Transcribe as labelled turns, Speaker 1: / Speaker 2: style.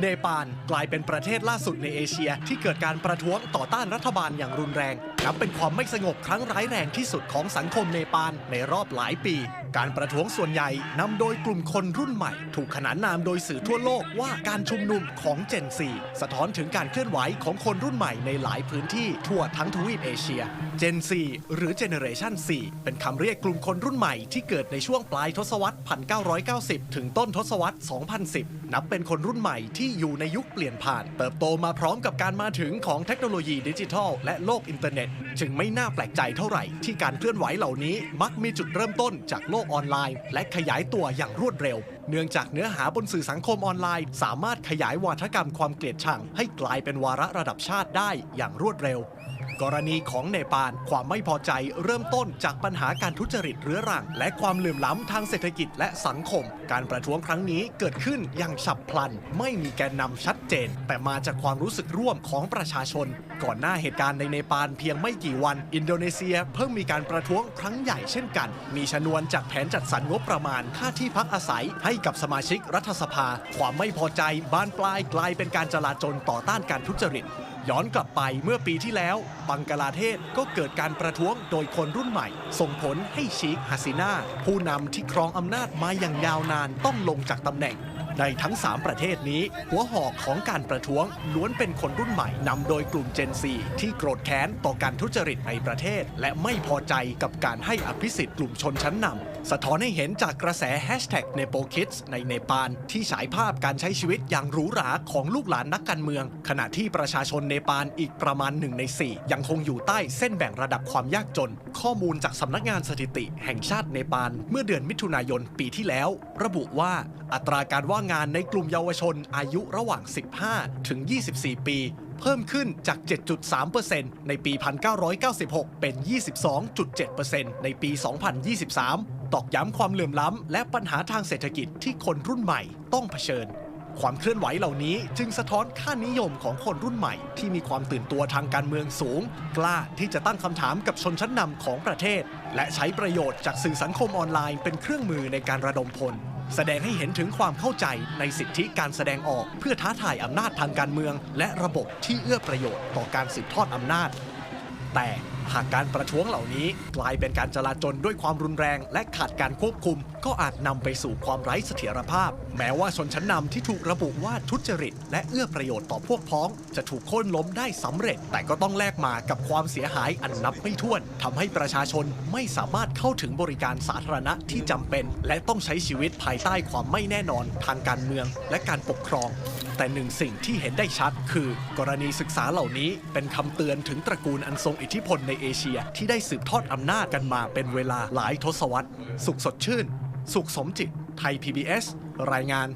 Speaker 1: เนปาลกลายเป็นประเทศล่าสุดในเอเชียที่เกิดการประท้วงต่อต้านรัฐบาลอย่างรุนแรง นับเป็นความไม่สงบครั้งร้ายแรงที่สุดของสังคมเนปาลในรอบหลายปี การประท้วงส่วนใหญ่นำโดยกลุ่มคนรุ่นใหม่ ถูกขนานนามโดยสื่อทั่วโลกว่าการชุมนุมของเจนซีสะท้อนถึงการเคลื่อนไหวของคนรุ่นใหม่ในหลายพื้นที่ทั่วทั้งทวีปเอเชีย Gen Z หรือ Generation C เป็นคำเรียกกลุ่มคนรุ่นใหม่ที่เกิดในช่วงปลายทศวรรษ 1990 ถึงต้นทศวรรษ 2010 นับเป็นคนรุ่นใหม่ที่อยู่ในยุคเปลี่ยนผ่าน เติบโตมาพร้อมกับการมาถึงของเทคโนโลยีดิจิทัลและโลกอินเทอร์เน็ตจึงไม่น่าแปลกใจเท่าไหร่ ที่การเคลื่อนไหวเหล่านี้มักมีจุดเริ่มต้นจากโลกออนไลน์ และขยายตัวอย่างรวดเร็ว เนื่องจากเนื้อหาบนสื่อสังคมออนไลน์ สามารถขยายวาทกรรมความเกลียดชังให้กลายเป็นวาระระดับชาติได้อย่างรวดเร็ว กรณีของเนปาลความไม่พอใจเริ่มต้นจากปัญหาการทุจริตเรื้อรัง และความเหลื่อมล้ำทางเศรษฐกิจและสังคม การประท้วงครั้งนี้เกิดขึ้นอย่างฉับพลัน ไม่มีแกนนำชัดเจน แต่มาจากความรู้สึกร่วมของประชาชน ก่อนหน้าเหตุการณ์ในเนปาลเพียงไม่กี่วัน อินโดนีเซียเพิ่งมีการประท้วงครั้งใหญ่เช่นกัน มีชนวนจากแผนจัดสรรงบประมาณค่าที่พักอาศัยให้กับสมาชิกรัฐสภา ความไม่พอใจบานปลายกลายเป็นการจลาจลต่อต้านการทุจริต ย้อนกลับไปเมื่อปีที่แล้วบังกลาเทศก็เกิดการประท้วงโดยคนรุ่นใหม่ ส่งผลให้ชีคฮาซินาผู้นำที่ครองอำนาจมาอย่างยาวนานต้องลงจากตำแหน่ง ในทั้ง 3 ประเทศนี้ หัวหอกของการประท้วงล้วนเป็นคนรุ่นใหม่นำโดยกลุ่ม Gen Z ที่โกรธแค้นต่อการทุจริตในประเทศ และไม่พอใจกับการให้อภิสิทธิ์กลุ่มชนชั้นนำสะท้อนให้เห็นจากกระแสแฮชแท็ก n e p o Kids ในเนปาลที่ฉายภาพการใช้ชีวิตอย่างหรูหราของลูกหลานนักการเมือง ขณะที่ประชาชนเนปาลอีกประมาณหนึ่งใน4 ยังคงอยู่ใต้เส้นแบ่งระดับความยากจน ข้อมูลจากสำนักงานสถิติ แห่งชาติเนปาลเมื่อเดือนมิถุนายนปีที่แล้ว ระบุว่าอัตราการว่างงานในกลุ่มเยาวชนอายุระหว่าง 15 ถึง 24 ปี เพิ่มขึ้นจาก 7.3%ในปี 1996 เป็น 22.7%ในปี 2023 ตอกย้ำความเหลื่อมล้ำและปัญหาทางเศรษฐกิจที่คนรุ่นใหม่ต้องเผชิญความเคลื่อนไหวเหล่านี้จึงสะท้อนค่านิยมของคนรุ่นใหม่ ที่มีความตื่นตัวทางการเมืองสูง กล้าที่จะตั้งคำถามกับชนชั้นนำของประเทศ และใช้ประโยชน์จากสื่อสังคมออนไลน์เป็นเครื่องมือในการระดมพล แสดงให้เห็นถึงความเข้าใจในสิทธิการแสดงออก เพื่อท้าทายอำนาจทางการเมือง และระบบที่เอื้อประโยชน์ต่อการสืบทอดอำนาจ แต่ หากการประท้วงเหล่านี้ กลายเป็นการจลาจลด้วยความรุนแรง และขาดการควบคุม ก็อาจนำไปสู่ความไร้เสถียรภาพ แม้ว่าชนชั้นนำที่ถูกระบุว่าทุจริต และเอื้อประโยชน์ต่อพวกพ้อง จะถูกโค่นล้มได้สำเร็จ แต่ก็ต้องแลกมากับความเสียหายอันนับไม่ถ้วนทำให้ประชาชนไม่สามารถเข้าถึงบริการสาธารณะที่จำเป็น และต้องใช้ชีวิตภายใต้ความไม่แน่นอน ทางการเมือง และการปกครองแต่หนึ่งสิ่งที่เห็นได้ชัด คือ กรณีศึกษาเหล่านี้เป็นคำเตือนถึงตระกูลอันทรงอิทธิพลในเอเชียที่ได้สืบทอดอำนาจกันมาเป็นเวลาหลายทศวรรษ สุขสดชื่น สุขสมจิต ไทย PBS รายงาน